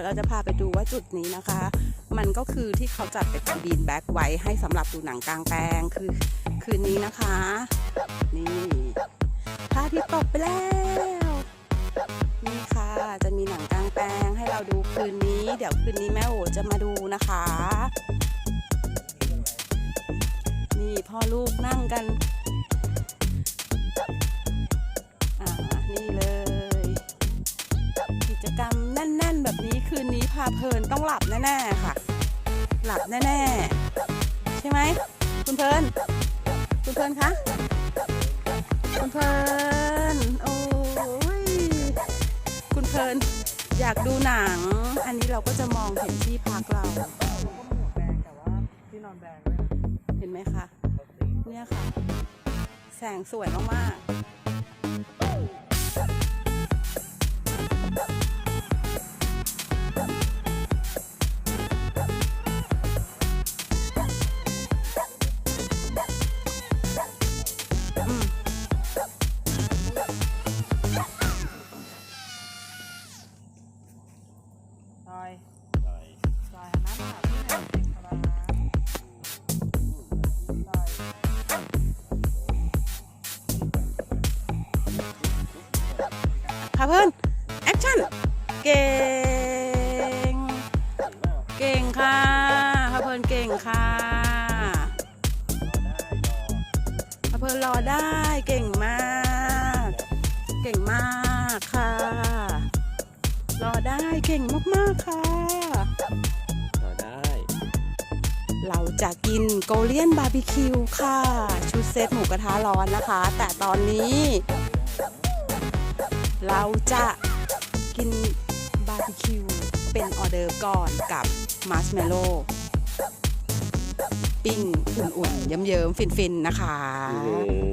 ยวเราจะพาไปดูว่าจุดนี้นะคะ มันก็คือที่เขาจัดเป็นดีนแบ็กไว้ให้สำหรับดูหนังกลางแปลงคือคืนนี้นะคะ นี่พระอาทิตย์ตกไปแล้วนี่ค่ะจะมีหนังกลางแปลงให้เราดูคืนนี้ เดี๋ยวคืนนี้แม่โอจะมาดูนะคะ นี่พ่อลูกนั่งกัน เพลินต้องหลับแน่ๆค่ะ หลับแน่ๆใช่ไหมคุณเพลินคุณเพลินคะคุณเพลินโอ้ยคุณเพลินอยากดูหนัง อันนี้เราก็จะมองเห็นที่พักเราที่นอนแบงด้วยนะเห็นไหมคะเนี่ยค่ะ แสงสวยมากๆ ลอยลอยหันหน้ามาหาพี่หน่อยสิครับลอยค่ะเพื่อนแอคชั่นเก่ง เก่งค่ะค่ะเพื่อนเก่งค่ะค่ะเพื่อนรอได้เก่งมาก เก่งมาก ก่งมาก ๆ ค่ะ ต่อได้ เราจะกินโกเลียนบาร์บีคิวค่ะ ชุดเซตหมูกระทะร้อนนะคะ แต่ตอนนี้ เราจะกินบาร์บีคิวเป็นออเดอร์ฟก่อนกับมาร์ชเมลโล่ปิ้งอุ่นๆเยิ้มๆ ฟิน ๆ นะคะนี่